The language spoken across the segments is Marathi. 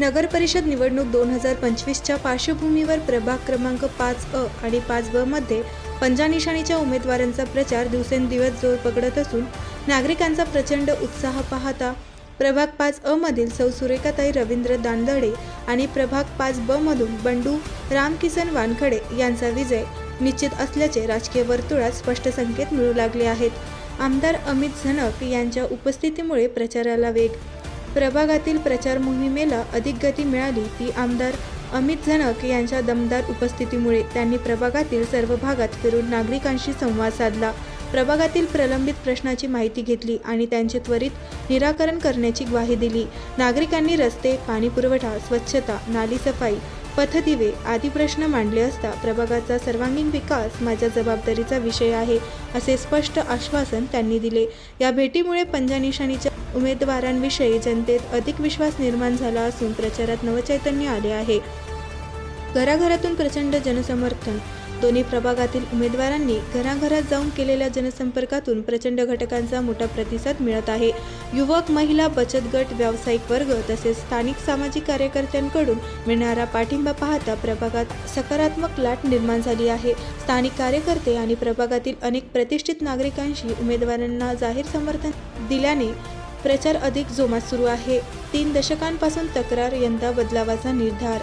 नगर परिषद निवडणूक दोन हजार पंचवीसच्या पार्श्वभूमीवर प्रभाग क्रमांक पाच अ आणि पाच ब मध्ये पंजानिशाणीच्या उमेदवारांचा प्रचार दिवसेंदिवस जोर पकडत असून नागरिकांचा प्रचंड उत्साह पाहता प्रभाग पाच अ मधील सौ सुरेखाताई रवींद्र दांदडे आणि प्रभाग पाच ब मधून बंडू रामकिसन वानखडे यांचा विजय निश्चित असल्याचे राजकीय वर्तुळात स्पष्ट संकेत मिळू लागले आहेत. आमदार अमित झनक यांच्या उपस्थितीमुळे प्रचाराला वेग प्रभागातील प्रचार मोहिमेला अधिक गती मिळाली ती आमदार अमित झनक यांच्या दमदार उपस्थितीमुळे त्यांनी प्रभागातील सर्व भागात फिरून नागरिकांशी संवाद साधला. प्रभागातील प्रलंबित प्रश्नाची माहिती घेतली आणि त्यांचे त्वरित निराकरण करण्याची ग्वाही दिली. नागरिकांनी रस्ते पाणीपुरवठा स्वच्छता नाली सफाई पथदिवे आदी प्रश्न मांडले असता प्रभागाचा सर्वांगीण विकास माझ्या जबाबदारीचा विषय आहे असे स्पष्ट आश्वासन त्यांनी दिले. या भेटीमुळे पंजानिशाणीच्या उमेदवारांविषयी जनतेत अधिक विश्वास निर्माण झाला असून प्रचारात नवचैतन्य आले आहे. घराघरातून प्रचंड जनसमर्थन दोन्ही प्रभागातील उमेदवारांनी घराघरात जाऊन केलेल्या जनसंपर्कातून प्रचंड घटकांचा मोठा प्रतिसाद मिळत आहे. युवक महिला बचत गट व्यावसायिक वर्ग तसेच स्थानिक सामाजिक कार्यकर्त्यांकडून मिळणारा पाठिंबा पाहता प्रभागात सकारात्मक लाट निर्माण झाली आहे. स्थानिक कार्यकर्ते आणि प्रभागातील अनेक प्रतिष्ठित नागरिकांशी उमेदवारांना जाहीर समर्थन दिल्याने प्रचार अधिक जोमात सुरू आहे. तीन दशकांपासून तक्रार यंदा बदलावाचा निर्धार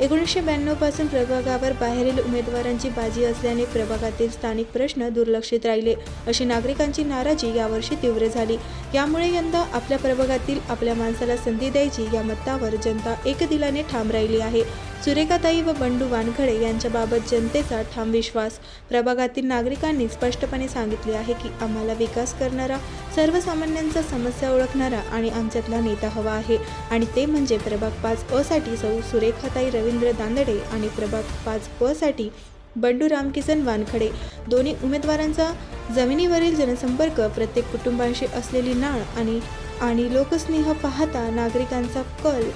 एकोणीसशे ब्याण्णवपासून प्रभागावर बाहेरील उमेदवारांची बाजी असल्याने प्रभागातील स्थानिक प्रश्न दुर्लक्षित राहिले. अशी नागरिकांची नाराजी यावर्षी तीव्र झाली. यामुळे यंदा आपल्या प्रभागातील आपल्या माणसाला संधी द्यायची या मतावर जनता एकदिलाने ठाम राहिली आहे. सुरेखाताई व बंडू वानखडे यांच्याबाबत जनतेचा ठाम विश्वास. प्रभागातील नागरिकांनी स्पष्टपणे सांगितले आहे की आम्हाला विकास करणारा सर्वसामान्यांचा समस्या ओळखणारा आणि आमच्यातला नेता हवा आहे. आणि ते म्हणजे प्रभाग पाच असाठी सौ सुरेखाताई रवींद्र दांदडे आणि प्रभाग पाच प साठी बंडू रामकिसन वानखडे. दोन्ही उमेदवारांचा जमिनीवरील जनसंपर्क प्रत्येक कुटुंबाशी असलेली नाळ आणि आणि लोकस्नेह पाहता नागरिकांचा कल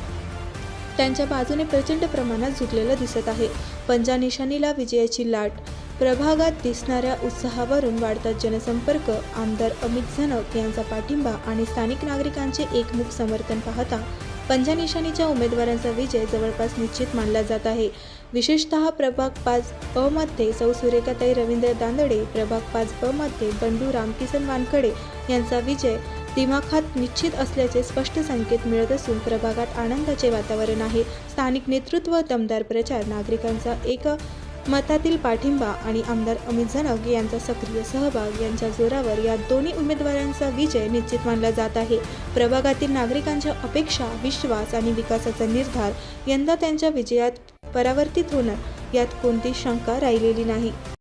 त्यांच्या बाजूने प्रचंड प्रमाणात झुकलेला दिसत आहे. पंजा निशाणीला विजयाची लाट. प्रभागात दिसणाऱ्या उत्साहावरून वाढता जनसंपर्क. आमदार अमित झनक यांचा पाठिंबा आणि स्थानिक नागरिकांचे एकमुख समर्थन पाहता पंजा निशाणीच्या उमेदवारांचा विजय जवळपास निश्चित मानला जात आहे. विशेषतः प्रभाग पाच अ मध्ये सौ सुरेखाताई रवींद्र दांदडे प्रभाग पाच ब मध्ये बंडू रामकिसन वानखडे यांचा विजय दिमाखात निश्चित असल्याचे स्पष्ट संकेत मिळत असून प्रभागात आनंदाचे वातावरण आहे. स्थानिक नेतृत्व दमदार प्रचार नागरिकांचा एक मतातील पाठिंबा आणि आमदार अमित झनक यांचा सक्रिय सहभाग यांच्या जोरावर या दोन्ही उमेदवारांचा विजय निश्चित मानला जात आहे. प्रभागातील नागरिकांच्या अपेक्षा विश्वास आणि विकासाचा निर्धार यंदा त्यांच्या विजयात परावर्तित होणार यात कोणती शंका राहिलेली नाही.